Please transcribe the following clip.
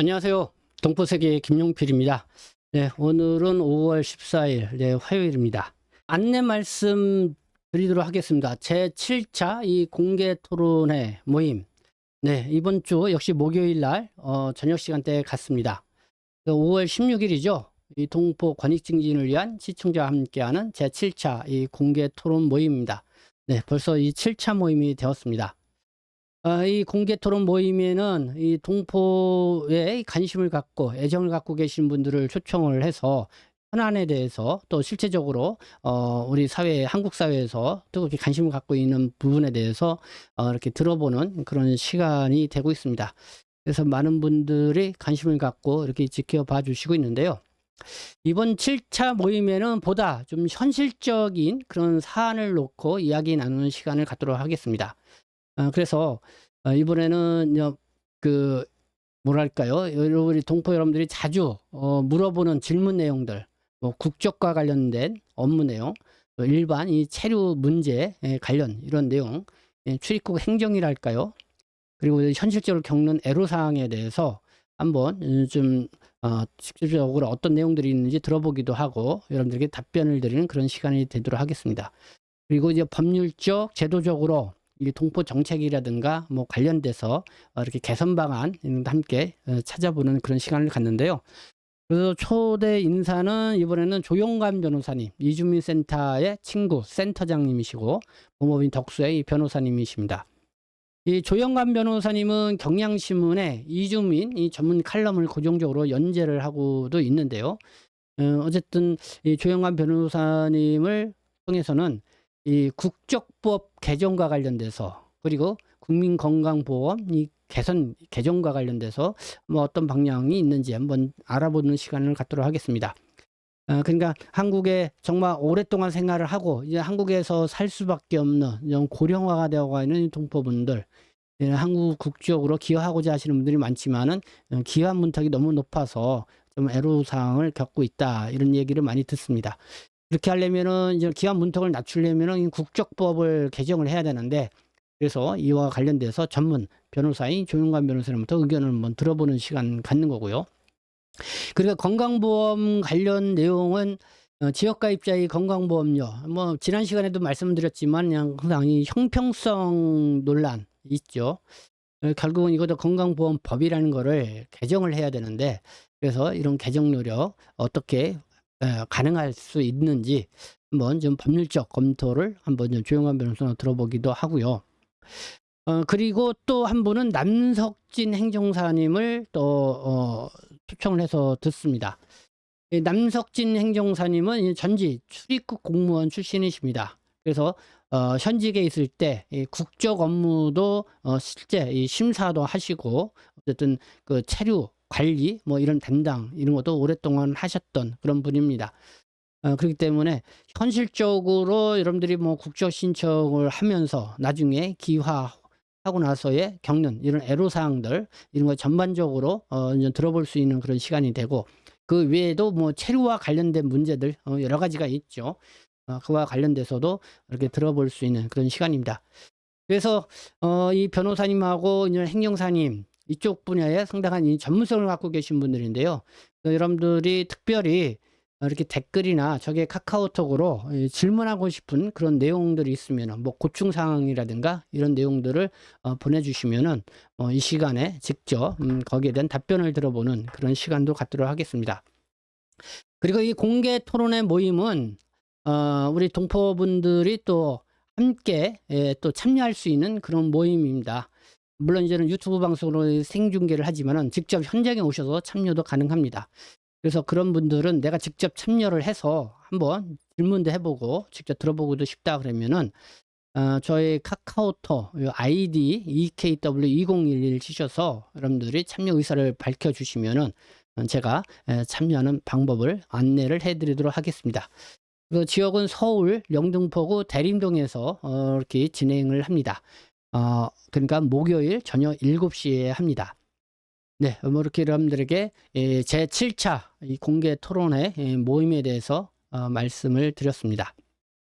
안녕하세요. 동포세계 김용필입니다. 네, 오늘은 5월 14일, 네, 화요일입니다. 안내 말씀 드리도록 하겠습니다. 제 7차 이 공개 토론회 모임. 네, 이번 주 역시 목요일 날, 어, 저녁 시간대에 갔습니다. 5월 16일이죠. 이 동포 권익 증진을 위한 시청자와 함께하는 제 7차 이 공개 토론 모임입니다. 네, 벌써 이 7차 모임이 되었습니다. 어, 이 공개 토론 모임에는 이 동포에 관심을 갖고 애정을 갖고 계신 분들을 초청을 해서 현안에 대해서 또 실제적으로 어 우리 사회 한국 사회에서 뜨겁게 관심을 갖고 있는 부분에 대해서 어 이렇게 들어보는 그런 시간이 되고 있습니다. 그래서 많은 분들이 관심을 갖고 이렇게 지켜봐 주시고 있는데요. 이번 7차 모임에는 보다 좀 현실적인 그런 사안을 놓고 이야기 나누는 시간을 갖도록 하겠습니다. 어, 그래서 어, 이번에는 여- 그 뭐랄까요, 여러 우리 동포 여러분들이 자주 어, 물어보는 질문 내용들, 뭐 국적과 관련된 업무 내용, 또 일반 이 체류 문제에 관련 이런 내용, 예, 출입국 행정이랄까요, 그리고 현실적으로 겪는 애로사항에 대해서 한번 음, 좀 어, 직접적으로 어떤 내용들이 있는지 들어보기도 하고 여러분들에게 답변을 드리는 그런 시간이 되도록 하겠습니다. 그리고 이제 법률적, 제도적으로 이 동포 정책이라든가 뭐 관련돼서 어, 이렇게 개선 방안 함께 어, 찾아보는 그런 시간을 갖는데요. 그래서 초대 인사는 이번에는 조용관 변호사님, 이주민 센터의 친구 센터장님이시고 법무법인 덕수의 이 변호사님이십니다. 이 조영관 변호사님은 경향신문에 이주민 이 전문 칼럼을 고정적으로 연재를 하고도 있는데요. 어, 어쨌든 이 조영관 변호사님을 통해서는 이 국적법 개정과 관련돼서 그리고 국민건강보험 이 개선 개정과 관련돼서 뭐 어떤 방향이 있는지 한번 알아보는 시간을 갖도록 하겠습니다. 어, 그러니까 한국에 정말 오랫동안 생활을 하고 이제 한국에서 살 수밖에 없는 고령화가 되어가 있는 동포분들 예, 한국 국적으로 기여하고자 하시는 분들이 많지만은 어, 기여한 문턱이 너무 높아서 좀 애로사항을 겪고 있다 이런 얘기를 많이 듣습니다. 그렇게 하려면은 이제 기한 문턱을 낮추려면은 이 국적법을 개정을 해야 되는데 그래서 이와 관련돼서 전문 변호사인 조용관 변호사님부터 의견을 한번 들어보는 시간 갖는 거고요. 그리고 건강보험 관련 내용은 어, 지역가입자의 건강보험료 뭐 지난 시간에도 말씀드렸지만 그냥 항상 이 형평성 논란 있죠. 어, 결국은 이것도 건강보험법이라는 거를 개정을 해야 되는데 그래서 이런 개정 노력 어떻게 에, 가능할 수 있는지 한번 좀 법률적 검토를 한번 좀 조용한 변호사 들어보기도 하고요. 어, 그리고 또 한 분은 남석진 행정사님을 또 어, 초청을 해서 듣습니다. 이 남석진 행정사님은 이 전직 출입국 공무원 출신이십니다. 그래서 어, 현직에 있을 때 이 국적 업무도 어, 실제 이 심사도 하시고 어쨌든 그 체류 관리 뭐 이런 담당 이런 것도 오랫동안 하셨던 그런 분입니다. 어, 그렇기 때문에 현실적으로 여러분들이 뭐 국적 신청을 하면서 나중에 기화 하고 나서의 겪는 이런 애로사항들 이런 거 전반적으로 어, 들어볼 수 있는 그런 시간이 되고 그 외에도 뭐 체류와 관련된 문제들 어, 여러 가지가 있죠. 어, 그와 관련돼서도 이렇게 들어볼 수 있는 그런 시간입니다. 그래서 어, 이 변호사님하고 이제 행정사님 이쪽 분야에 상당한 이 전문성을 갖고 계신 분들인데요. 어, 여러분들이 특별히 이렇게 댓글이나 저게 카카오톡으로 이 질문하고 싶은 그런 내용들이 있으면 뭐 고충 사항이라든가 이런 내용들을 어, 보내주시면은 어, 이 시간에 직접 음, 거기에 대한 답변을 들어보는 그런 시간도 갖도록 하겠습니다. 그리고 이 공개 토론회 모임은 어, 우리 동포분들이 또 함께 예, 또 참여할 수 있는 그런 모임입니다. 물론 이제는 유튜브 방송으로 생중계를 하지만은 직접 현장에 오셔서 참여도 가능합니다. 그래서 그런 분들은 내가 직접 참여를 해서 한번 질문도 해보고 직접 들어보고도 싶다 그러면은 어, 저희 카카오톡 요 아이디 EKW2011 치셔서 여러분들이 참여 의사를 밝혀주시면은 어, 제가 에, 참여하는 방법을 안내를 해드리도록 하겠습니다. 그 지역은 서울 영등포구 대림동에서 어, 이렇게 진행을 합니다. 어, 그러니까 목요일 저녁 7시에 합니다. 네, 뭐 이렇게 여러분들에게 예, 제 7차 이 공개 토론회 예, 모임에 대해서 어, 말씀을 드렸습니다.